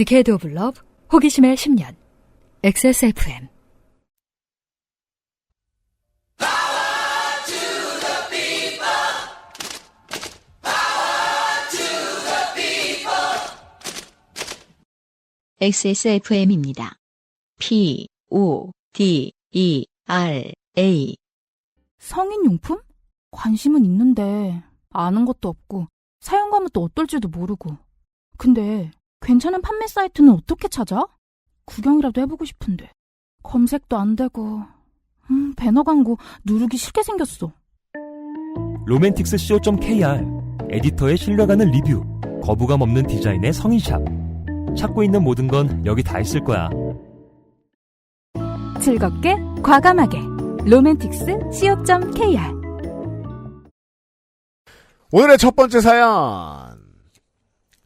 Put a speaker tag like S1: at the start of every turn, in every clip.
S1: 디케이드 오브 러브 호기심의 10년 XSFM
S2: XSFM입니다. P, O, D, E, R, A.
S3: 성인용품? 관심은 있는데 아는 것도 없고 사용감은 또 어떨지도 모르고. 근데 괜찮은 판매 사이트는 어떻게 찾아? 구경이라도 해보고 싶은데 검색도 안 되고 음, 배너 광고 누르기 싫게 생겼어.
S4: 로맨틱스 co.kr 에디터의 신뢰가는 리뷰 거부감 없는 디자인의 성인샵 찾고 있는 모든 건 여기 다 있을 거야
S3: 즐겁게 과감하게 로맨틱스 co.kr
S5: 오늘의 첫 번째 사연.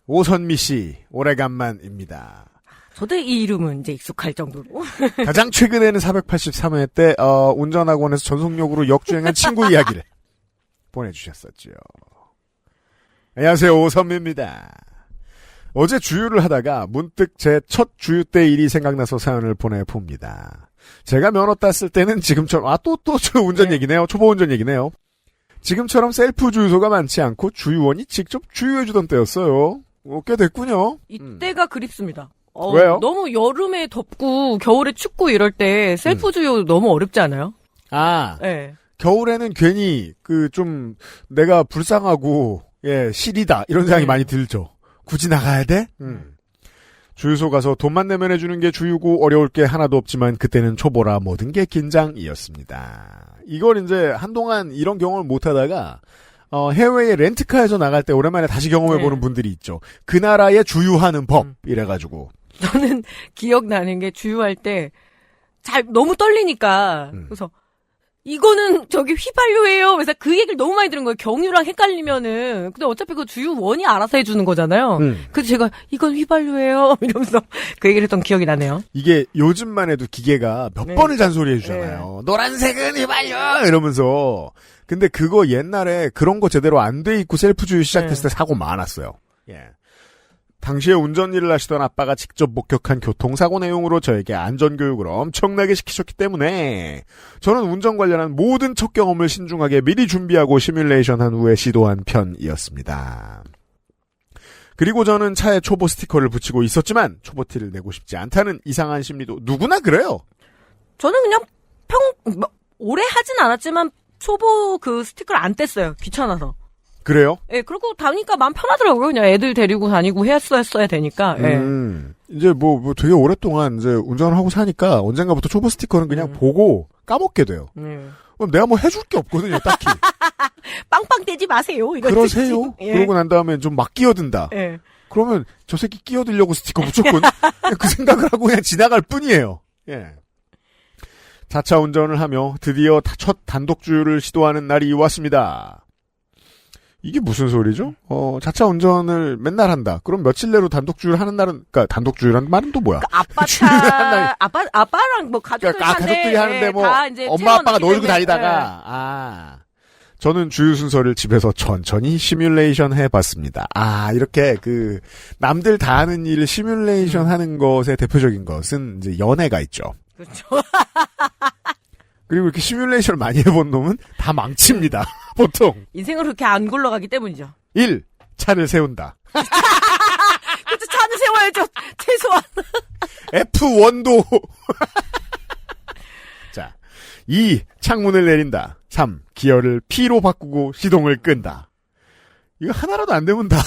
S5: 오선미 씨, 오래간만입니다.
S6: 저도 이 이름은 이제 익숙할 정도로.
S5: 가장 최근에는 483회 때, 어, 운전학원에서 전속력으로 역주행한 친구 이야기를 보내주셨었죠. 안녕하세요, 오선미입니다. 어제 주유를 하다가 문득 제 첫 주유 때 일이 생각나서 사연을 보내봅니다. 제가 면허 땄을 때는 지금처럼, 아, 또, 또, 저 운전
S6: 네.
S5: 얘기네요. 초보 운전 얘기네요. 지금처럼 셀프 주유소가 많지 않고 주유원이 직접 주유해주던 때였어요. 어, 꽤 됐군요.
S6: 이때가 그립습니다. 어,
S5: 왜요?
S6: 너무 여름에 덥고 겨울에 춥고 이럴 때
S5: 음.
S6: 셀프 주유 너무 어렵지 않아요?
S5: 아,
S6: 네.
S5: 겨울에는 괜히 그 좀 내가 불쌍하고 예 시리다 이런 생각이
S6: 네.
S5: 많이 들죠. 굳이 나가야 돼? 음. 주유소 가서 돈만 내면 해주는 게 주유고 어려울 게 하나도 없지만 그때는 초보라 모든 게 긴장이었습니다. 이걸 이제 한동안 이런 경험을 못 하다가 어, 해외에 렌트카에서 나갈 때 오랜만에 다시 경험해보는
S6: 네.
S5: 분들이 있죠. 그 나라의 주유하는 법
S6: 음.
S5: 이래가지고
S6: 저는 기억나는 게 주유할 때 잘 너무 떨리니까
S5: 음.
S6: 그래서 이거는 저기 휘발유예요. 그래서 그 얘기를 너무 많이 들은 거예요. 경유랑 헷갈리면은 근데 어차피 그 주유원이 알아서 해주는 거잖아요.
S5: 음.
S6: 그래서 제가 이건 휘발유예요. 이러면서 그 얘기를 했던 기억이 나네요.
S5: 이게 요즘만 해도 기계가 몇
S6: 네.
S5: 번을 잔소리해 주잖아요. 노란색은 휘발유 이러면서. 근데 그거 옛날에 그런 거 제대로 안 돼 있고 셀프 주유 시작했을 때 사고 많았어요. 예. 당시에 운전 일을 하시던 아빠가 직접 목격한 교통사고 내용으로 저에게 안전교육을 엄청나게 시키셨기 때문에 저는 운전 관련한 모든 첫 경험을 신중하게 미리 준비하고 시뮬레이션 한 후에 시도한 편이었습니다. 그리고 저는 차에 초보 스티커를 붙이고 있었지만 초보티를 내고 싶지 않다는 이상한 심리도 누구나 그래요.
S6: 저는 그냥 평, 뭐, 오래 하진 않았지만 초보 그 스티커를 안 뗐어요. 귀찮아서.
S5: 그래요?
S6: 예, 그리고 다니까 마음 편하더라고요. 그냥 애들 데리고 다니고 했어야 했어야 되니까. 예.
S5: 음, 이제 뭐, 뭐 되게 오랫동안 이제 운전을 하고 사니까 언젠가부터 초보 스티커는 그냥
S6: 음.
S5: 보고 까먹게 돼요.
S6: 예.
S5: 그럼 내가 뭐 해줄 게 없거든요, 딱히.
S6: 빵빵 떼지 마세요. 이런
S5: 그러세요?
S6: 예.
S5: 그러고 난 다음에 좀 막 끼어든다.
S6: 예.
S5: 그러면 저 새끼 끼어들려고 스티커 붙였군. 그 생각을 하고 그냥 지나갈 뿐이에요. 예. 자차 운전을 하며 드디어 다- 첫 단독 주유를 시도하는 날이 왔습니다. 이게 무슨 소리죠? 어, 자차 운전을 맨날 한다. 그럼 며칠 내로 단독 주유를 하는 날은, 그니까 단독 주유라는 말은 또 뭐야?
S6: 그러니까 아빠 차, 아빠, 아빠랑 뭐 가족들
S5: 그러니까 아, 가족들이 하는데
S6: 예,
S5: 뭐 엄마 아빠가 놀고. 다니다가 아 저는 주유 순서를 집에서 천천히 시뮬레이션 해봤습니다. 아 이렇게 그 남들 다 하는 일을
S6: 음.
S5: 시뮬레이션 하는 것의 대표적인 것은 이제 연애가 있죠.
S6: 예. 그렇죠.
S5: 그리고 이렇게 시뮬레이션을 많이 해본 놈은 다 망칩니다. 보통
S6: 인생으로 그렇게 안 굴러가기 때문이죠.
S5: 1. 차를 세운다.
S6: 그래도 차는 세워야죠. 최소한.
S5: F1도 자 2. 창문을 내린다. 3. 기어를 P로 바꾸고 시동을 끈다. 이거 하나라도 안 되면 다.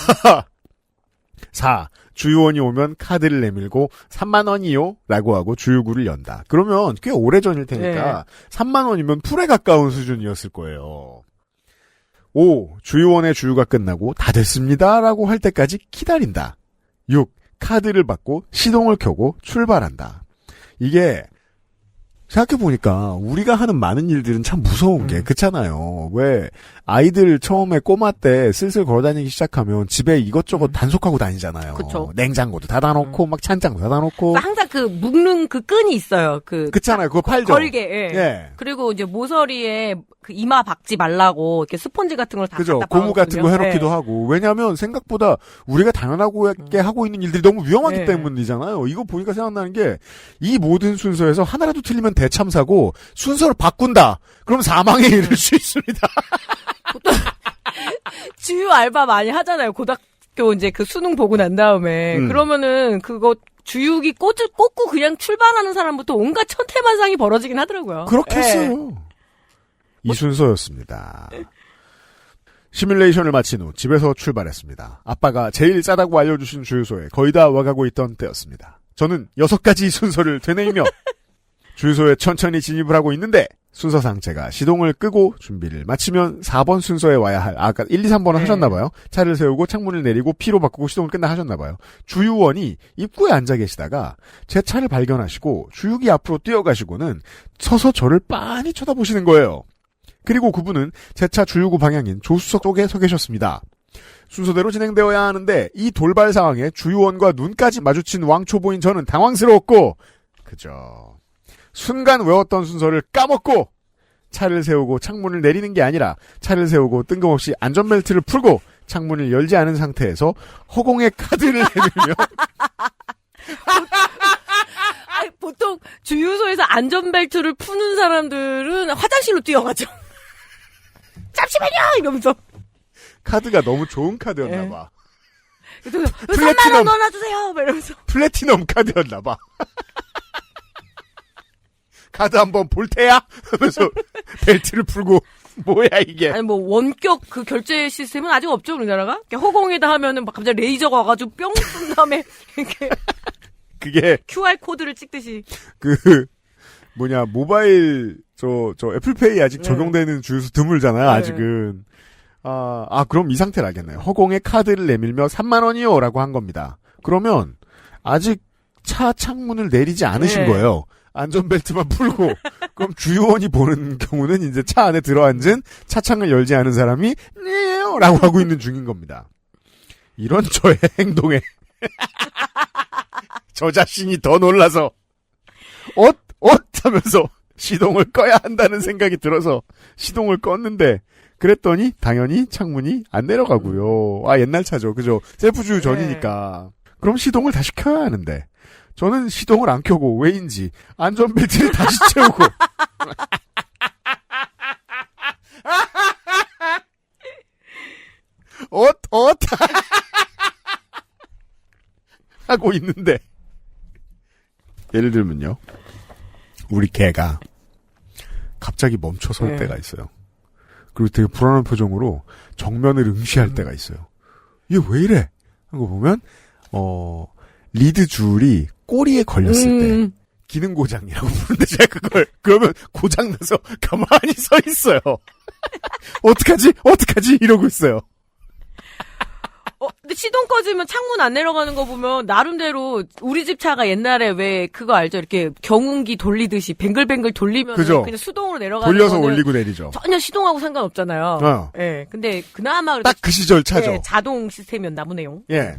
S5: 4. 주유원이 오면 카드를 내밀고 3만 원이요? 라고 하고 주유구를 연다. 그러면 꽤 오래 전일 테니까 3만 원이면 풀에 가까운 수준이었을 거예요. 5. 주유원의 주유가 끝나고 다 됐습니다. 라고 할 때까지 기다린다. 6. 카드를 받고 시동을 켜고 출발한다. 이게 생각해보니까 우리가 하는 많은 일들은 참 무서운 게
S6: 음.
S5: 그렇잖아요. 왜 아이들 처음에 꼬마 때 슬슬 걸어다니기 시작하면 집에 이것저것 단속하고 다니잖아요.
S6: 그쵸.
S5: 냉장고도 닫아놓고 막 찬장도 닫아놓고
S6: 그러니까 항상 그 묶는 그 끈이 있어요. 그
S5: 그렇잖아요. 그거 팔죠.
S6: 걸게. 예.
S5: 예.
S6: 그리고 이제 모서리에 그 이마 박지 말라고 이렇게 스펀지 같은 걸다
S5: 그죠. 고무 같은 거. 해놓기도
S6: 예.
S5: 하고. 왜냐하면 생각보다 우리가 당연하게 하고 있는 일들이 너무 위험하기
S6: 네.
S5: 때문이잖아요. 이거 보니까 생각나는 게 이 모든 순서에서 하나라도 틀리면 대참사고 순서를 바꾼다. 그럼 사망에 이를 수 있습니다.
S6: 주유 알바 많이 하잖아요. 고등학교 이제 그 수능 보고 난 다음에
S5: 음.
S6: 그러면은 그거 주유기 꽂을 꽂고 그냥 출발하는 사람부터 온갖 천태만상이 벌어지긴 하더라고요. 예.
S5: 그렇겠어요. 이 순서였습니다. 시뮬레이션을 마친 후 집에서 출발했습니다. 아빠가 제일 싸다고 알려주신 주유소에 거의 다 와가고 있던 때였습니다. 저는 여섯 가지 순서를 되뇌이며 주유소에 천천히 진입을 하고 있는데 순서상 제가 시동을 끄고 준비를 마치면 4번 순서에 와야 할 아까 1, 2, 3번은
S6: 네.
S5: 하셨나 봐요. 차를 세우고 창문을 내리고 피로 바꾸고 시동을 끈다 하셨나 봐요. 주유원이 입구에 앉아 계시다가 제 차를 발견하시고 주유기 앞으로 뛰어가시고는 서서 저를 빤히 쳐다보시는 거예요. 그리고 그분은 제 차 주유구 방향인 조수석 쪽에 서 계셨습니다. 순서대로 진행되어야 하는데 이 돌발 상황에 주유원과 눈까지 마주친 왕초보인 저는 당황스러웠고 그저 순간 외웠던 순서를 까먹고 차를 세우고 창문을 내리는 게 아니라 차를 세우고 뜬금없이 안전벨트를 풀고 창문을 열지 않은 상태에서 허공에 카드를 내밀며
S6: 아니, 보통 주유소에서 안전벨트를 푸는 사람들은 화장실로 뛰어가죠. 잠시만요! 이러면서.
S5: 카드가 너무 좋은 카드였나
S6: 네.
S5: 봐. 플래티넘.
S6: 3만 원 넣어놔 주세요! 막 이러면서.
S5: 플래티넘 카드였나 봐. 카드 한번 볼 테야? 하면서 벨트를 풀고 뭐야 이게.
S6: 아니, 뭐, 원격 그 결제 시스템은 아직 없죠, 우리나라가? 이렇게 허공에다 하면은 막 갑자기 레이저가 와가지고 뿅 쏜 다음에 이렇게
S5: 그게
S6: QR코드를 찍듯이.
S5: 그 뭐냐 모바일 저 저 애플페이 아직
S6: 네.
S5: 적용되는 주유소 드물잖아요
S6: 네.
S5: 아직은 아, 아 그럼 이 상태를 알겠네요 허공에 카드를 내밀며 3만 원이요라고 한 겁니다 그러면 아직 차 창문을 내리지 않으신
S6: 네.
S5: 거예요 안전벨트만 풀고 그럼 주유원이 보는 경우는 이제 차 안에 들어앉은 차창을 열지 않은 사람이 네요라고 하고 있는 중인 겁니다 이런 저의 행동에 저 자신이 더 놀라서 엇, 엇 하면서 시동을 꺼야 한다는 생각이 들어서 시동을 껐는데 그랬더니 당연히 창문이 안 내려가고요. 아 옛날 차죠. 그죠? 셀프주유 전이니까. 그럼 시동을 다시 켜야 하는데 저는 시동을 안 켜고 왜인지 안전벨트를 다시 채우고 엇, 엇 하고 있는데 예를 들면요. 우리 개가 갑자기 멈춰 설
S6: 네.
S5: 때가 있어요. 그리고 되게 불안한 표정으로 정면을 응시할
S6: 음.
S5: 때가 있어요. 이게 왜 이래? 하고 보면 어 리드 줄이 꼬리에 걸렸을 때
S6: 음.
S5: 기능 고장이라고 부르는데 제가 그걸 그러면 고장 나서 가만히 서 있어요. 어떡하지? 어떡하지? 이러고 있어요.
S6: 어, 근데 시동 꺼지면 창문 안 내려가는 거 보면 나름대로 우리 집 차가 옛날에 왜 그거 알죠? 이렇게 경운기 돌리듯이 뱅글뱅글 돌리면
S5: 그죠.
S6: 그냥 수동으로 내려가는
S5: 돌려서 올리고 내리죠.
S6: 전혀 시동하고 상관없잖아요.
S5: 어.
S6: 예. 근데 그나마
S5: 딱 그 시절 차죠.
S6: 예, 자동 시스템이었나 보네요.
S5: 예.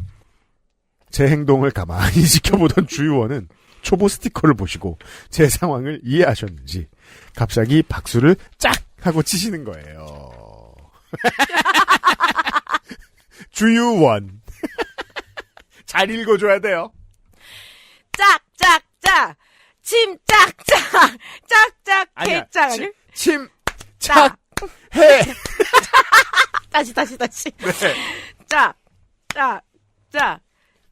S5: 제 행동을 가만히 지켜보던 주유원은 초보 스티커를 보시고 제 상황을 이해하셨는지 갑자기 박수를 짝 하고 치시는 거예요. 주유원. 잘 읽어줘야 돼요.
S6: 짝, 짝, 짝! 침, 짝, 짝! 짝, 짝,
S5: 아니야.
S6: 개, 짝!
S5: 침,
S6: 아니?
S5: 침,
S6: 짝!
S5: 착, 해.
S6: 다시, 다시, 다시.
S5: 네.
S6: 짝, 짝, 짝!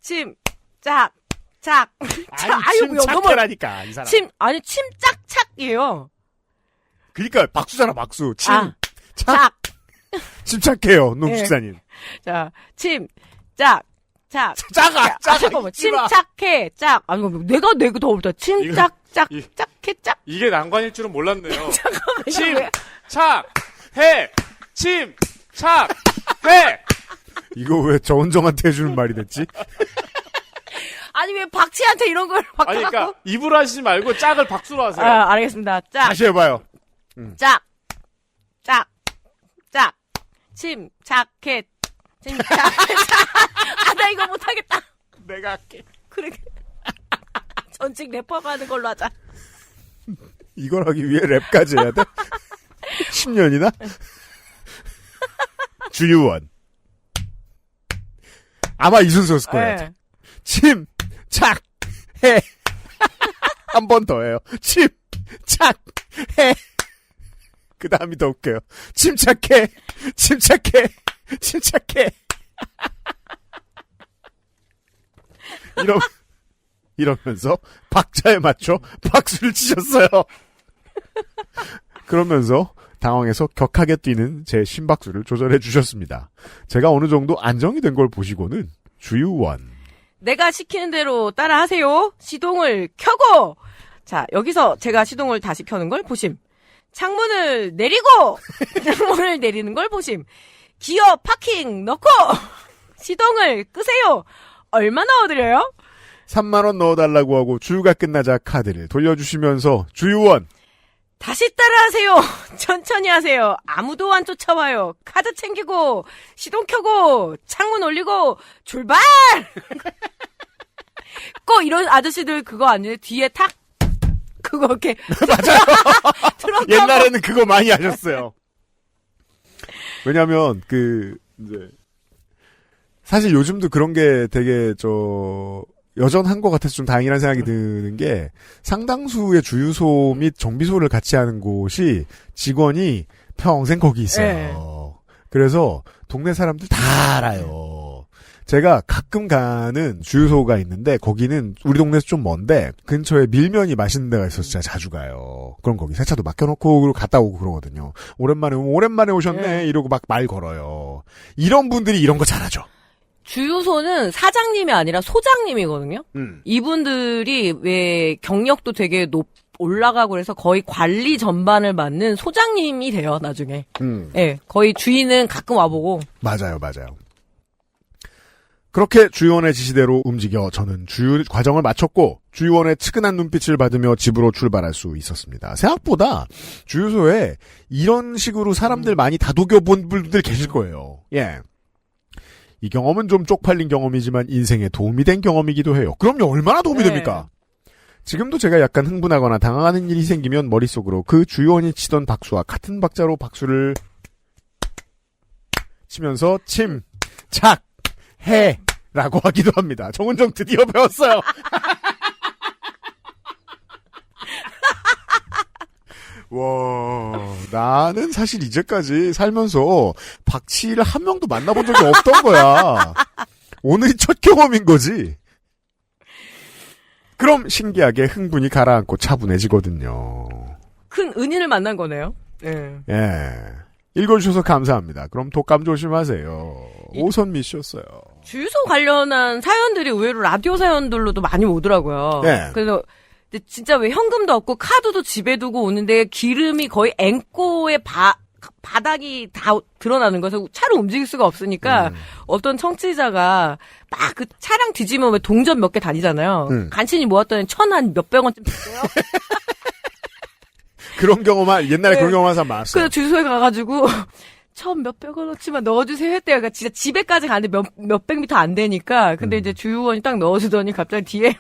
S6: 침, 짝, 짝!
S5: 아니,
S6: 아유,
S5: 침
S6: 뭐야, 너무-
S5: 착해라니까, 이 사람.
S6: 침, 아니, 침, 짝, 착이에요.
S5: 그니까, 박수잖아, 박수. 침,
S6: 아,
S5: 착,
S6: 짝!
S5: 침착해요,
S6: 예.
S5: 농축사님.
S6: 자, 침, 짝, 짝!
S5: 아, 작아.
S6: 잠깐만.
S5: 잊지 마.
S6: 침착해, 짝. 아니, 뭐, 내가, 내가 더 어렵다. 침착, 짝,
S7: 이-
S6: 짝해, 짝.
S7: 이게 난관일 줄은 몰랐네요.
S6: 잠깐만,
S7: 침,
S6: 왜-
S7: 착, 해, 침, 착, 해.
S5: 이거 왜 저은정한테 해주는 말이 됐지?
S6: 아니, 왜 박치한테 이런 걸
S7: 아니,
S6: 바꿔갖고.
S7: 그러니까 입으로 하시지 말고 짝을 박수로 하세요.
S6: 아, 알겠습니다. 짝,
S5: 다시 해봐요.
S6: 짝, 짝, 짝, 침착해. 침착해. 아, 나 이거 못하겠다.
S5: 내가 할게.
S6: 그래. 전직 래퍼가 하는 걸로 하자.
S5: 이걸 하기 위해 랩까지 해야 돼? 10년이나? 주유원. 아마 이 순서였을 거예요.
S6: 네.
S5: 침, 착, 해. 한 번 더 해요. 침, 착, 해. 그 다음이 더 웃겨요. 침착해, 침착해, 침착해. 이러, 이러면서 박자에 맞춰 박수를 치셨어요. 그러면서 당황해서 격하게 뛰는 제 심박수를 조절해 주셨습니다. 제가 어느 정도 안정이 된 걸 보시고는 주유원.
S6: 내가 시키는 대로 따라 하세요. 시동을 켜고. 자, 여기서 제가 시동을 다시 켜는 걸 보심. 창문을 내리고! 창문을 내리는 걸 보심. 기어 파킹 넣고! 시동을 끄세요! 얼마나 얻으려요?
S5: 3만원 넣어달라고 하고 주유가 끝나자 카드를 돌려주시면서 주유원.
S6: 다시 따라하세요. 천천히 하세요. 아무도 안 쫓아와요. 카드 챙기고 시동 켜고 창문 올리고 출발. 꼭 이런 아저씨들 그거 아니에요? 뒤에 탁 그거 이렇게 맞아요. 트렁크
S5: 옛날에는 그거 많이 하셨어요. 왜냐면, 그, 이제, 사실 요즘도 그런 게 되게, 저, 여전한 것 같아서 좀 다행이라는 생각이 드는 게, 상당수의 주유소 및 정비소를 같이 하는 곳이 직원이 평생 거기 있어요.
S6: 네.
S5: 그래서 동네 사람들 다 알아요. 제가 가끔 가는 주유소가 있는데 거기는 우리 동네에서 좀 먼데 근처에 밀면이 맛있는 데가 있어서 진짜 자주 가요. 그럼 거기 세차도 맡겨놓고 갔다 오고 그러거든요. 오랜만에 오랜만에 오셨네
S6: 네.
S5: 이러고 막 말 걸어요. 이런 분들이 이런 거 잘하죠.
S6: 주유소는 사장님이 아니라 소장님이거든요.
S5: 음.
S6: 이분들이 왜 경력도 되게 높 올라가고 그래서 거의 관리 전반을 맡는 소장님이 돼요 나중에.
S5: 음.
S6: 예, 거의 주인은 가끔 와보고
S5: 맞아요, 맞아요. 그렇게 주유원의 지시대로 움직여 저는 주유 과정을 마쳤고 주유원의 측은한 눈빛을 받으며 집으로 출발할 수 있었습니다. 생각보다 주유소에 이런 식으로 사람들 많이 다독여 본 분들 계실 거예요. 예. 이 경험은 좀 쪽팔린 경험이지만 인생에 도움이 된 경험이기도 해요. 그럼요, 얼마나 도움이
S6: 네.
S5: 됩니까? 지금도 제가 약간 흥분하거나 당황하는 일이 생기면 머릿속으로 그 주유원이 치던 박수와 같은 박자로 박수를 치면서 침, 착, 해 라고 하기도 합니다. 정은정 드디어 배웠어요. 와, 나는 사실 이제까지 살면서 박치를 한 명도 만나본 적이 없던 거야. 오늘이 첫 경험인 거지. 그럼 신기하게 흥분이 가라앉고 차분해지거든요.
S6: 큰 은인을 만난 거네요. 예.
S5: 예. 읽어주셔서 감사합니다. 그럼 독감 조심하세요. 오선미 씨였어요.
S6: 주유소 관련한 사연들이 의외로 라디오 사연들로도 많이 오더라고요.
S5: 네.
S6: 그래서 근데 진짜 왜 현금도 없고 카드도 집에 두고 오는데 기름이 거의 앵꼬의 바, 바닥이 다 드러나는 거여서 차를 움직일 수가 없으니까
S5: 음.
S6: 어떤 청취자가 막 그 차량 뒤지면 왜 동전 몇 개 다니잖아요.
S5: 음.
S6: 간신히 모았더니 천 한 몇백 원쯤 됐어요.
S5: 그런 경험한, 옛날에
S6: 네.
S5: 그런 경험한 사람 많았어요.
S6: 그래서 주유소에 가가지고 천 몇백 원어치만 넣어주세요 했대요. 그러니까 진짜 집에까지 가는데 몇 몇백 미터 안 되니까. 근데
S5: 음.
S6: 이제 주유원이 딱 넣어주더니 갑자기 뒤에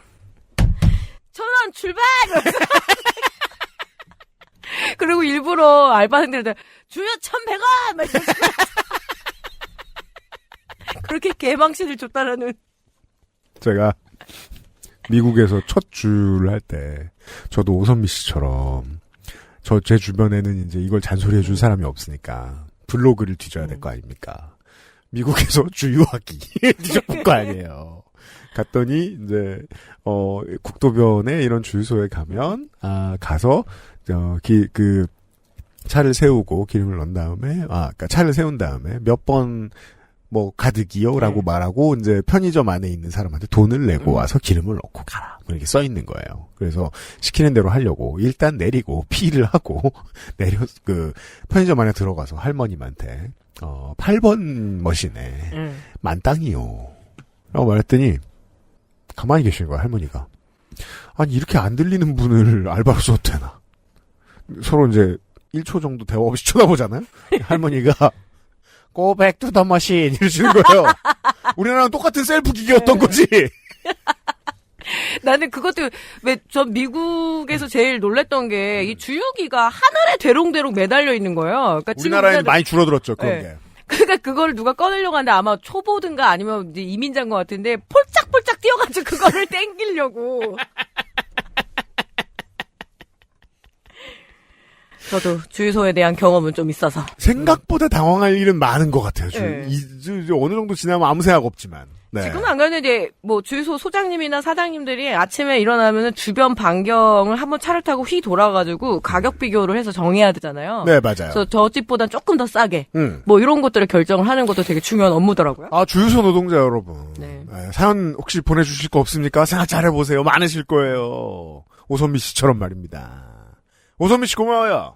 S6: 천원 출발. 그리고 일부러 알바생들한테 주유 천백 원. 그렇게 개망신을 줬다라는.
S5: 제가 미국에서 첫 주를 할 때 저도 오선미 씨처럼 저 제 주변에는 이제 이걸 잔소리해 줄 사람이 없으니까 블로그를 뒤져야 될 거 아닙니까? 미국에서 주유하기 뒤져볼 거 아니에요. 갔더니 이제 어 국도변에 이런 주유소에 가면 아 가서 저기그 차를 세우고 기름을 넣은 다음에 아 그러니까 차를 세운 다음에 몇번 뭐 가득이요라고
S6: 네.
S5: 말하고 이제 편의점 안에 있는 사람한테 돈을 내고
S6: 음.
S5: 와서 기름을 넣고 가라 뭐 이렇게 써 있는 거예요. 그래서 시키는 대로 하려고 일단 내리고 피를 하고 내려 그 편의점 안에 들어가서 할머님한테 어 8번 머신에
S6: 응.
S5: 만땅이요. 라고 말했더니 가만히 계시는 거야 할머니가. 아니 이렇게 안 들리는 분을 알바로 써도 되나? 서로 이제 1초 정도 대화 없이 쳐다보잖아요. 할머니가 Go back to the machine 이러시는 거예요. 우리나라랑 똑같은 셀프 기계였던 거지.
S6: 나는 그것도 왜 전 미국에서 제일 놀랬던 게 이 주유기가 하늘에 대롱대롱 매달려 있는 거예요. 그러니까
S5: 우리나라에는
S6: 우리나라-
S5: 많이 줄어들었죠 그런
S6: 네.
S5: 게.
S6: 그러니까 그걸 누가 꺼내려고 하는데 아마 초보든가 아니면 이민자인 것 같은데 폴짝폴짝 뛰어가지고 그거를 땡기려고. 저도 주유소에 대한 경험은 좀 있어서.
S5: 생각보다 당황할 일은 많은 것 같아요. 주,
S6: 네.
S5: 이, 주- 주- 어느 정도 지나면 아무 생각 없지만. 네.
S6: 지금은 안 그러는데 뭐 주유소 소장님이나 사장님들이 아침에 일어나면은 주변 반경을 한번 차를 타고 휘 돌아가지고 가격 비교를 해서 정해야 되잖아요.
S5: 네 맞아요.
S6: 그래서 저 집보다 조금 더 싸게
S5: 음.
S6: 뭐 이런 것들을 결정을 하는 것도 되게 중요한 업무더라고요.
S5: 아 주유소 노동자 여러분.
S6: 네.
S5: 네, 사연 혹시 보내주실 거 없습니까? 생각 잘 해보세요. 많으실 거예요. 오선미 씨처럼 말입니다. 오선미 씨 고마워요.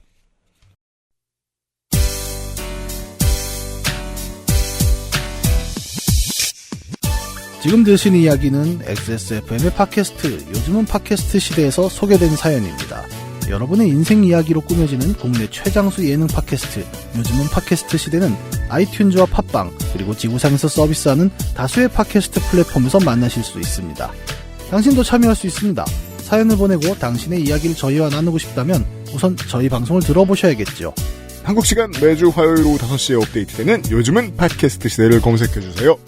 S8: 지금 들으신 이야기는 XSFM의 팟캐스트, 요즘은 팟캐스트 시대에서 소개된 사연입니다. 여러분의 인생 이야기로 꾸며지는 국내 최장수 예능 팟캐스트, 요즘은 팟캐스트 시대는 아이튠즈와 팟빵, 그리고 지구상에서 서비스하는 다수의 팟캐스트 플랫폼에서 만나실 수 있습니다. 당신도 참여할 수 있습니다. 사연을 보내고 당신의 이야기를 저희와 나누고 싶다면 우선 저희 방송을 들어보셔야겠죠.
S5: 한국 시간 매주 화요일 오후 5시에 업데이트되는 요즘은 팟캐스트 시대를 검색해주세요.